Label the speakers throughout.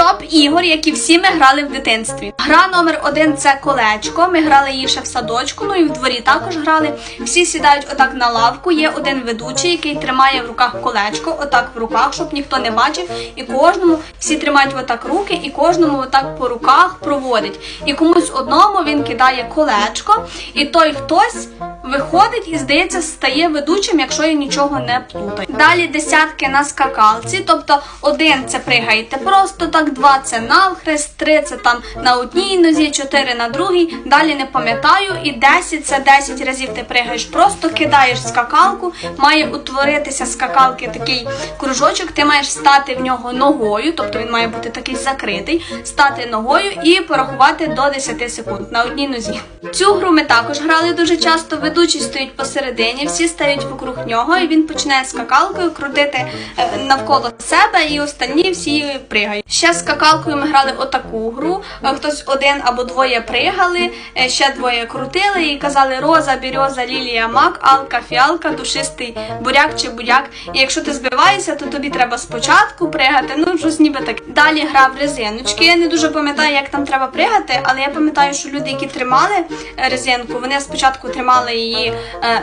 Speaker 1: Топ ігор, які всі ми грали в дитинстві. Гра номер один це колечко. Ми грали її ще в садочку, ну і в дворі також грали. Всі сідають отак на лавку. Є один ведучий, який тримає в руках колечко, отак в руках, щоб ніхто не бачив. І кожному всі тримають отак руки, і кожному отак по руках проводить. І комусь одному він кидає колечко, і той хтось виходить і здається стає ведучим, якщо я нічого не плутаю. Далі десятки на скакалці, тобто один це пригаєте просто так, два це навхрест, три це там на одній нозі, чотири на другій. Далі не пам'ятаю, і 10 це 10 разів ти пригаєш, просто кидаєш скакалку, має утворитися скакалки такий кружочок, ти маєш стати в нього ногою, тобто він має бути такий закритий, стати ногою і порахувати до 10 секунд на одній нозі. Цю гру ми також грали дуже часто. Ведучий стоїть посередині, всі стають вокруг нього, і він починає скакалкою крутити е, навколо себе, і останні всі пригають. Скакалкою ми грали отаку гру. Е, Хтось один або двоє пригали, е, ще двоє крутили і казали роза, бірьоза, лілія, мак, алка, фіалка, душистий буряк чи будяк. І якщо ти збиваєшся, то тобі треба спочатку пригати. Ну щось ніби так. Далі гра в резиночки. Я не дуже пам'ятаю, як там треба пригати, але я пам'ятаю, що люди, які тримали е, резинку, вони спочатку тримали її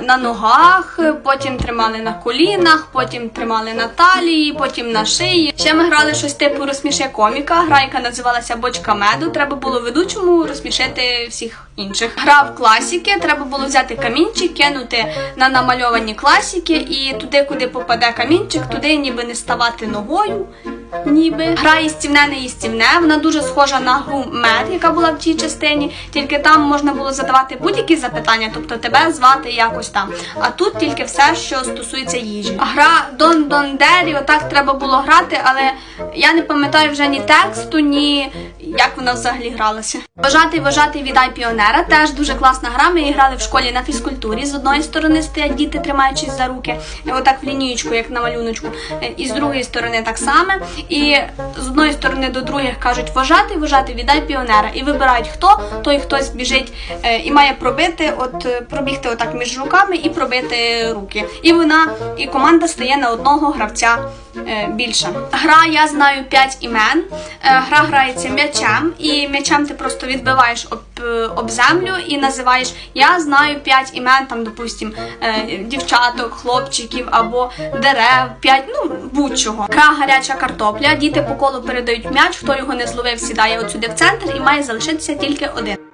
Speaker 1: на ногах, потім тримали на колінах, потім тримали на талії, потім на шиї. Ще ми грали щось типу розсміши коміка. Гра, яка називалася Бочка меду. Треба було ведучому розсмішити всіх інших. Гра в класіки. Треба було взяти камінчик, кинути на намальовані класіки, і туди, куди попаде камінчик, туди ніби не ставати ногою. Ніби гра їстівне не їстівне. Вона дуже схожа на гру мед, яка була в тій частині. Тільки там можна було задавати будь-які запитання, тобто тебе звати якось там. А тут тільки все, що стосується їжі. Гра Дон Дон Дері, отак треба було грати, але я не пам'ятаю вже ні тексту, ні вона взагалі гралася. Вважати, вважати, віддай піонера. Теж дуже класна гра. Ми її грали в школі на фізкультурі. З одної сторони стоять діти, тримаючись за руки, отак в лінієчку, як на малюночку. Е, І з другої сторони так само. І з одної сторони до других кажуть вважати, вважати, віддай піонера. І вибирають хто, той хтось біжить е, і має пробити, от е, пробігти отак між руками і пробити руки. І вона, і команда стає на одного гравця е, більше. Гра я знаю 5 імен. Е, Гра грається м'ячем, і м'ячем ти просто відбиваєш об, е, об землю і називаєш Я знаю 5 імен, там, допустим, е, дівчаток, хлопчиків або дерев, 5, ну будь-чого. Гра гаряча картопля. Діти по колу передають м'яч, хто його не зловив, сідає от сюди в центр і має залишитися тільки один.